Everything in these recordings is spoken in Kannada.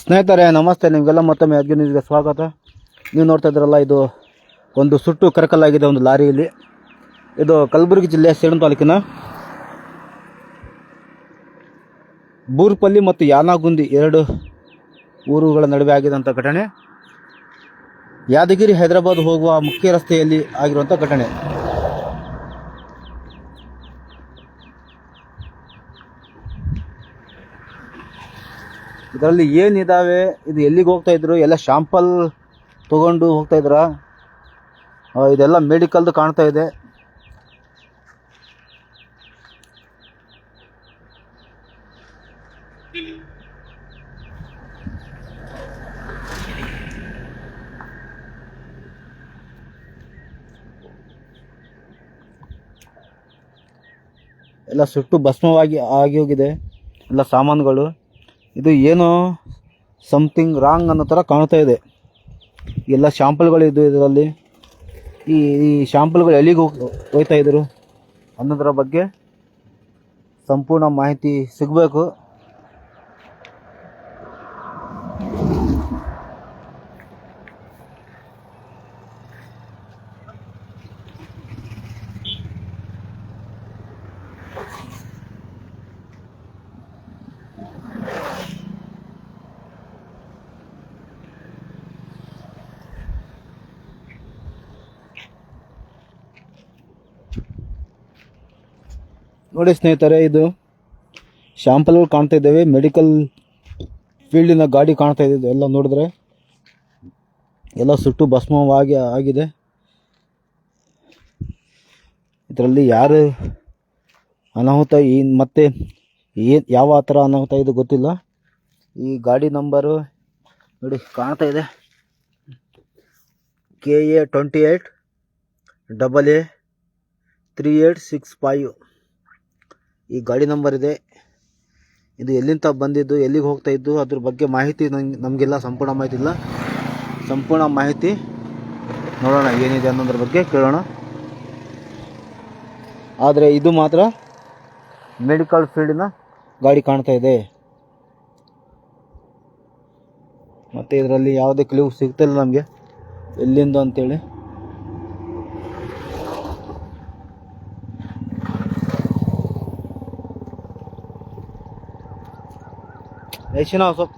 ಸ್ನೇಹಿತರೆ, ನಮಸ್ತೆ. ನಿಮಗೆಲ್ಲ ಮತ್ತೊಮ್ಮೆ ಅರ್ಜುನ್ ನ್ಯೂಸ್ಗೆ ಸ್ವಾಗತ. ನೀವು ನೋಡ್ತಾ ಇದ್ರಲ್ಲ ಇದು ಒಂದು ಸುಟ್ಟು ಕರಕಲಾಗಿದೆ ಒಂದು ಲಾರಿಯಲ್ಲಿ. ಇದು ಕಲಬುರಗಿ ಜಿಲ್ಲೆ ಸೇಡಂ ತಾಲೂಕಿನ ಬೂರ್ಪಲ್ಲಿ ಮತ್ತು ಯಾನಾಗುಂದಿ ಎರಡು ಊರುಗಳ ನಡುವೆ ಆಗಿದಂಥ ಘಟನೆ. ಯಾದಗಿರಿ ಹೈದರಾಬಾದ್ ಹೋಗುವ ಮುಖ್ಯ ರಸ್ತೆಯಲ್ಲಿ ಆಗಿರುವಂಥ ಘಟನೆ. ಇದರಲ್ಲಿ ಏನಿದಾವೆ? ಇದು ಎಲ್ಲಿಗೆ ಹೋಗ್ತಾ ಇದ್ರು? ಎಲ್ಲ ಶಾಂಪಲ್ ತಗೊಂಡು ಹೋಗ್ತಾ ಇದ್ರ? ಇದೆಲ್ಲ ಮೆಡಿಕಲ್ದು ಕಾಣ್ತಾ ಇದೆ. ಎಲ್ಲ ಸುಟ್ಟು ಭಸ್ಮವಾಗಿ ಆಗಿ ಹೋಗಿದೆ. ಎಲ್ಲ ಸಾಮಾನುಗಳು. ಇದು ಏನೋ ಸಮಥಿಂಗ್ ರಾಂಗ್ ಅನ್ನೋ ಥರ ಕಾಣ್ತಾ ಇದೆ. ಎಲ್ಲ ಶಾಂಪಲ್ಗಳು ಇದು ಇದರಲ್ಲಿ. ಈ ಈ ಶಾಂಪಲ್ಗಳು ಎಲ್ಲಿಗೆ ಹೋಗಿ ಹೋಗ್ತಾ ಇದ್ದರು ಅನ್ನೋದರ ಬಗ್ಗೆ ಸಂಪೂರ್ಣ ಮಾಹಿತಿ ಸಿಗಬೇಕು. ನೋಡಿ ಸ್ನೇಹಿತರೆ, ಇದು ಶಾಂಪಲ್ಗಳು ಕಾಣ್ತಾ ಇದ್ದಾವೆ. ಮೆಡಿಕಲ್ ಫೀಲ್ಡಿನ ಗಾಡಿ ಕಾಣ್ತಾ ಇದೆ. ಎಲ್ಲ ನೋಡಿದ್ರೆ ಎಲ್ಲ ಸುಟ್ಟು ಭಸ್ಮವಾಗಿ ಆಗಿದೆ. ಇದರಲ್ಲಿ ಯಾರು ಅನಾಹುತ ಈ ಮತ್ತೆ ಏನು ಯಾವ ಥರ ಅನಾಹುತ ಇದು ಗೊತ್ತಿಲ್ಲ. ಈ ಗಾಡಿ ನಂಬರು ನೋಡಿ ಕಾಣ್ತಾ ಇದೆ. K A twenty eight double A three eight six five ಈ ಗಾಡಿ ನಂಬರ್ ಇದೆ. ಇದು ಎಲ್ಲಿಂದ ಬಂದಿದ್ದು, ಎಲ್ಲಿಗೆ ಹೋಗ್ತಾ ಇದ್ದು, ಅದ್ರ ಬಗ್ಗೆ ಮಾಹಿತಿ ನಂಗೆ ನಮಗೆಲ್ಲ ಸಂಪೂರ್ಣ ಮಾಹಿತಿ ಇಲ್ಲ. ಸಂಪೂರ್ಣ ಮಾಹಿತಿ ನೋಡೋಣ ಏನಿದೆ ಅನ್ನೋದ್ರ ಬಗ್ಗೆ ಕೇಳೋಣ. ಆದರೆ ಇದು ಮಾತ್ರ ಮೆಡಿಕಲ್ ಫೀಲ್ಡಿನ ಗಾಡಿ ಕಾಣ್ತಾ ಇದೆ. ಮತ್ತು ಇದರಲ್ಲಿ ಯಾವುದೇ ಕ್ಲೂ ಸಿಗ್ತಿಲ್ಲ ನಮಗೆ. ಎಲ್ಲಿಂದ ಅಂತೇಳಿ. ಯಶಿನ ಸ್ವಲ್ಪ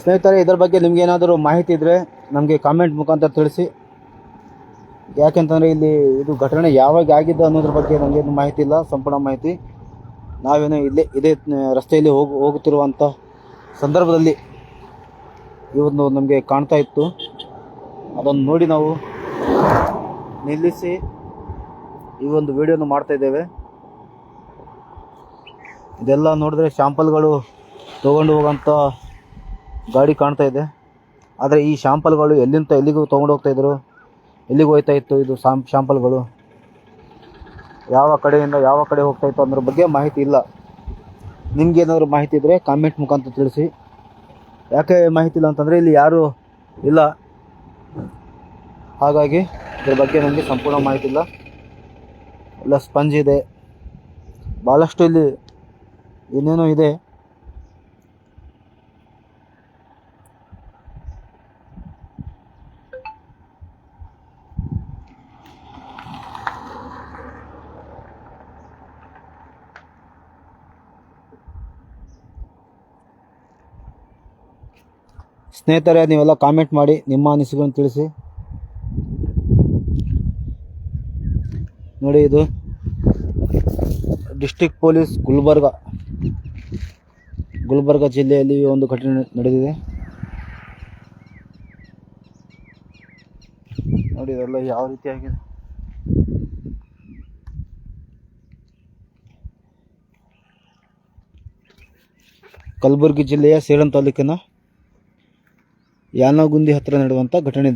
ಸ್ನೇಹಿತರೆ, ಇದರ ಬಗ್ಗೆ ನಿಮ್ಗೆ ಏನಾದರೂ ಮಾಹಿತಿ ಇದ್ದರೆ ನಮಗೆ ಕಾಮೆಂಟ್ ಮುಖಾಂತರ ತಿಳಿಸಿ. ಯಾಕೆಂತಂದ್ರೆ ಇಲ್ಲಿ ಇದು ಘಟನೆ ಯಾವಾಗ ಆಗಿದ್ದು ಅನ್ನೋದ್ರ ಬಗ್ಗೆ ನಮಗೇನು ಮಾಹಿತಿ ಇಲ್ಲ, ಸಂಪೂರ್ಣ ಮಾಹಿತಿ. ನಾವೇನೋ ಇಲ್ಲೇ, ಇದೇ ರಸ್ತೆಯಲ್ಲಿ ಹೋಗಿ ಹೋಗುತ್ತಿರುವಂಥ ಸಂದರ್ಭದಲ್ಲಿ ಇವತ್ತು ನಮಗೆ ಕಾಣ್ತಾ ಇತ್ತು. ಅದನ್ನು ನೋಡಿ ನಾವು. ನಿಲ್ಲಿಸಿ ಈ ಒಂದು ವಿಡಿಯೋನು ಮಾಡ್ತಾ ಇದ್ದೇವೆ. ಇದೆಲ್ಲ ನೋಡಿದ್ರೆ ಶಾಂಪಲ್ಗಳು ತೊಗೊಂಡು ಹೋಗೋಂಥ ಗಾಡಿ ಕಾಣ್ತಾ ಇದೆ. ಆದರೆ ಈ ಶಾಂಪಲ್ಗಳು ಎಲ್ಲಿಂದ ಎಲ್ಲಿಗೂ ತೊಗೊಂಡು ಹೋಗ್ತಾ ಇದ್ರು, ಎಲ್ಲಿಗೆ ಹೋಗ್ತಾ ಇತ್ತು ಇದು ಶಾಂ, ಶಾಂಪಲ್ಗಳು? ಯಾವ ಕಡೆಯಿಂದ ಯಾವ ಕಡೆ ಹೋಗ್ತಾ ಇತ್ತು ಅನ್ನೋದ್ರ ಬಗ್ಗೆ ಮಾಹಿತಿ ಇಲ್ಲ. ನಿಮ್ಗೆ ಏನಾದರೂ ಮಾಹಿತಿ ಇದ್ದರೆ ಕಾಮೆಂಟ್ ಮುಖಾಂತರ ತಿಳಿಸಿ. ಯಾಕೆ ಮಾಹಿತಿ ಇಲ್ಲ ಅಂತಂದರೆ ಇಲ್ಲಿ ಯಾರು ಇಲ್ಲ. ಹಾಗಾಗಿ ಇದ್ರ ಬಗ್ಗೆ ನನಗೆ ಸಂಪೂರ್ಣ ಮಾಹಿತಿ ಇಲ್ಲ ಎಲ್ಲ ಸ್ಪಂಜ್ ಇದೆ. ಭಾಳಷ್ಟು ಇಲ್ಲಿ ಏನೇನೋ ಇದೆ. ಸ್ನೇಹಿತರೆ, ನೀವೆಲ್ಲ ಕಾಮೆಂಟ್ ಮಾಡಿ ನಿಮ್ಮ ಅನಿಸಿಕೆಗಳನ್ನು ತಿಳಿಸಿ. ನೋಡಿ ಇದು ಡಿಸ್ಟಿಕ್ ಪೊಲೀಸ್ ಗುಲ್ಬರ್ಗ. ಗುಲ್ಬರ್ಗ ಜಿಲ್ಲೆಯಲ್ಲಿ ಒಂದು ಘಟನೆ ನಡೆದಿದೆ. ನೋಡಿ ಇದೆಲ್ಲ ಯಾವ ರೀತಿಯಾಗಿದೆ ಕಲಬುರಗಿ ಜಿಲ್ಲೆಯ ಸೇಡನ್ ತಾಲೂಕಿನ ಯಾನಗುಂದಿ ಹತ್ತಿರ ನಡೆದಂಥ ಘಟನೆ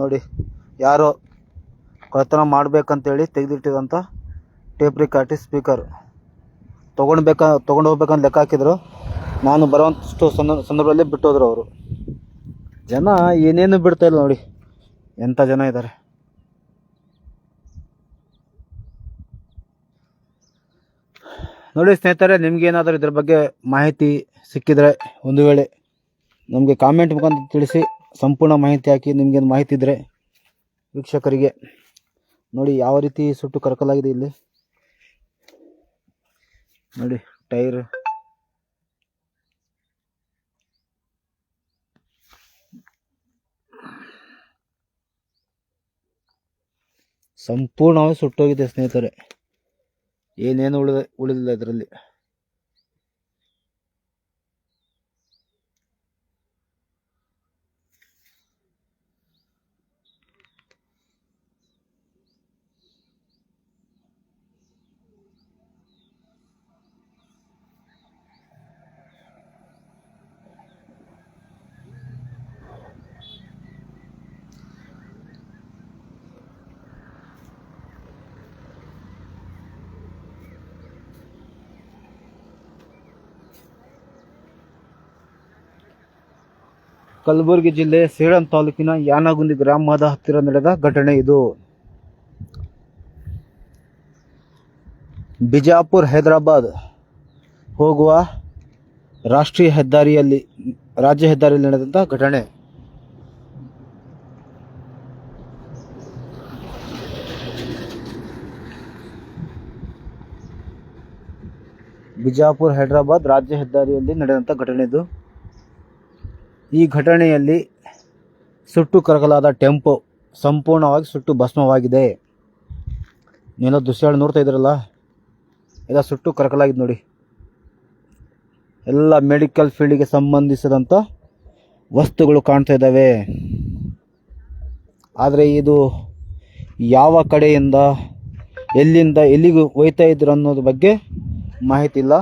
ನೋಡಿ, ಯಾರೋ ಕಳ್ತನ ಮಾಡ್ಬೇಕಂತೇಳಿ ತೆಗೆದಿಟ್ಟಿದಂಥ ಟೇಪ್ ರಿಕಾರ್ಟಿ ಸ್ಪೀಕರ್. ತೊಗೊಂಡ್ಬೇಕ ತೊಗೊಂಡು ಹೋಗ್ಬೇಕಂತ ಲೆಕ್ಕ ಹಾಕಿದ್ರು. ನಾನು ಬರೋವಂಥಷ್ಟು ಸಂದ, ಸಂದರ್ಭದಲ್ಲಿ ಬಿಟ್ಟೋದ್ರು ಅವರು. ಜನ ಏನೇನು ಬಿಡ್ತಾ ಇಲ್ಲ ನೋಡಿ ಎಂಥ ಜನ ಇದ್ದಾರೆ ನೋಡಿ ಸ್ನೇಹಿತರೆ, ನಿಮ್ಗೇನಾದರೂ ಇದ್ರ ಬಗ್ಗೆ ಮಾಹಿತಿ ಸಿಕ್ಕಿದ್ರೆ ಒಂದು ವೇಳೆ ನಮಗೆ ಕಾಮೆಂಟ್ ಮುಖಾಂತರ ತಿಳಿಸಿ. ಸಂಪೂರ್ಣ ಮಾಹಿತಿ ಹಾಕಿ ನಿಮ್ಗೇನು ಮಾಹಿತಿ ಇದ್ದರೆ ವೀಕ್ಷಕರಿಗೆ ನೋಡಿ ಯಾವ ರೀತಿ ಸುಟ್ಟು ಕರಕಲಾಗಿದೆ ಇಲ್ಲಿ. ನೋಡಿ, ಟೈರ್. ಸಂಪೂರ್ಣವಾಗಿ ಸುಟ್ಟೋಗಿದೆ ಸ್ನೇಹಿತರೆ. ಏನೇನು ಉಳಿದ ಉಳಿದಿಲ್ಲ ಇದರಲ್ಲಿ. ಕಲಬುರಗಿ ಜಿಲ್ಲೆ ಸೇಡಂ ತಾಲೂಕಿನ ಯಾನಗುಂದಿ ಗ್ರಾಮದ ಹತ್ತಿರ ನಡೆದ ಘಟನೆ ಇದು. ಬಿಜಾಪುರ್ ಹೈದರಾಬಾದ್ ಹೋಗುವ ರಾಷ್ಟ್ರೀಯ ಹೆದ್ದಾರಿಯಲ್ಲಿ, ರಾಜ್ಯ ಹೆದ್ದಾರಿಯಲ್ಲಿ ನಡೆದಂಥ ಘಟನೆ. ಬಿಜಾಪುರ್ ಹೈದರಾಬಾದ್ ರಾಜ್ಯ ಹೆದ್ದಾರಿಯಲ್ಲಿ ನಡೆದಂಥ ಘಟನೆ ಇದು. ಈ ಘಟನೆಯಲ್ಲಿ ಸುಟ್ಟು ಕರಗಲಾದ ಟೆಂಪೋ ಸಂಪೂರ್ಣವಾಗಿ ಸುಟ್ಟು ಭಸ್ಮವಾಗಿದೆ. ನೀನೋ ದೃಶ್ಯ ನೋಡ್ತಾ ಇದ್ರಲ್ಲ ಎಲ್ಲ ಸುಟ್ಟು ಕರಕಲಾಗಿದೆ ನೋಡಿ. ಎಲ್ಲ ಮೆಡಿಕಲ್ ಫೀಲ್ಡಿಗೆ ಸಂಬಂಧಿಸಿದಂಥ ವಸ್ತುಗಳು ಕಾಣ್ತಾ ಇದ್ದಾವೆ. ಆದರೆ ಇದು ಯಾವ ಕಡೆಯಿಂದ, ಎಲ್ಲಿಂದ, ಎಲ್ಲಿಗೂ ಒಯ್ತಾ ಇದ್ರು ಅನ್ನೋದ್ರ ಬಗ್ಗೆ ಮಾಹಿತಿ ಇಲ್ಲ.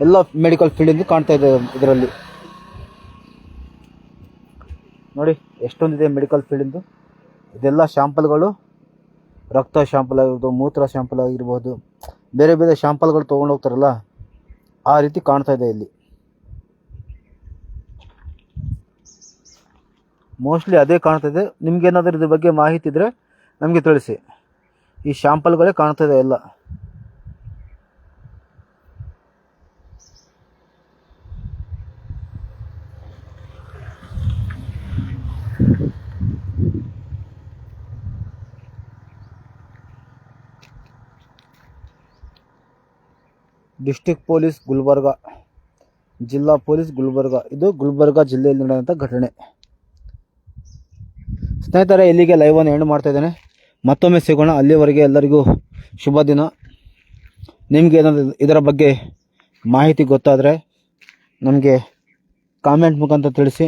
ಎಲ್ಲ ಮೆಡಿಕಲ್ ಫೀಲ್ಡಿಂದ ಕಾಣ್ತಾ ಇದೆ ಇದರಲ್ಲಿ. ನೋಡಿ, ಎಷ್ಟೊಂದಿದೆ ಮೆಡಿಕಲ್ ಫೀಲ್ಡಿಂದು ಇದೆಲ್ಲ ಶ್ಯಾಂಪಲ್ಗಳು ರಕ್ತ ಶ್ಯಾಂಪಲ್ ಆಗಿರ್ಬೋದು, ಮೂತ್ರ ಶ್ಯಾಂಪಲ್ ಆಗಿರ್ಬೋದು, ಬೇರೆ ಬೇರೆ ಶ್ಯಾಂಪಲ್ಗಳು ತೊಗೊಂಡು ಹೋಗ್ತಾರಲ್ಲ, ಆ ರೀತಿ ಕಾಣ್ತಾ ಇದೆ ಇಲ್ಲಿ. ಮೋಸ್ಟ್ಲಿ ಅದೇ ಕಾಣ್ತಾ ಇದೆ. ನಿಮ್ಗೇನಾದ್ರೂ ಇದ್ರ ಬಗ್ಗೆ ಮಾಹಿತಿ ಇದ್ದರೆ ನಮಗೆ ತಿಳಿಸಿ. ಈ ಶ್ಯಾಂಪಲ್ಗಳೇ ಕಾಣ್ತಾ ಇದೆ ಎಲ್ಲ. ಡಿಸ್ಟಿಕ್ ಪೊಲೀಸ್ ಗುಲ್ಬರ್ಗ, ಜಿಲ್ಲಾ ಪೊಲೀಸ್ ಗುಲ್ಬರ್ಗ. ಇದು ಗುಲ್ಬರ್ಗ ಜಿಲ್ಲೆಯಲ್ಲಿ ನಡೆದಂಥ ಘಟನೆ. ಸ್ನೇಹಿತರೆ, ಇಲ್ಲಿಗೆ ಲೈವನ್ನು ಎಂಡ್ ಮಾಡ್ತಾ ಇದ್ದೇನೆ. ಮತ್ತೊಮ್ಮೆ ಸಿಗೋಣ. ಅಲ್ಲಿವರೆಗೆ ಎಲ್ಲರಿಗೂ ಶುಭ ದಿನ. ನಿಮಗೆ ಏನಾದರೂ ಇದರ ಬಗ್ಗೆ ಮಾಹಿತಿ ಗೊತ್ತಾದರೆ ನಮಗೆ ಕಾಮೆಂಟ್ ಮುಖಾಂತರ ತಿಳಿಸಿ.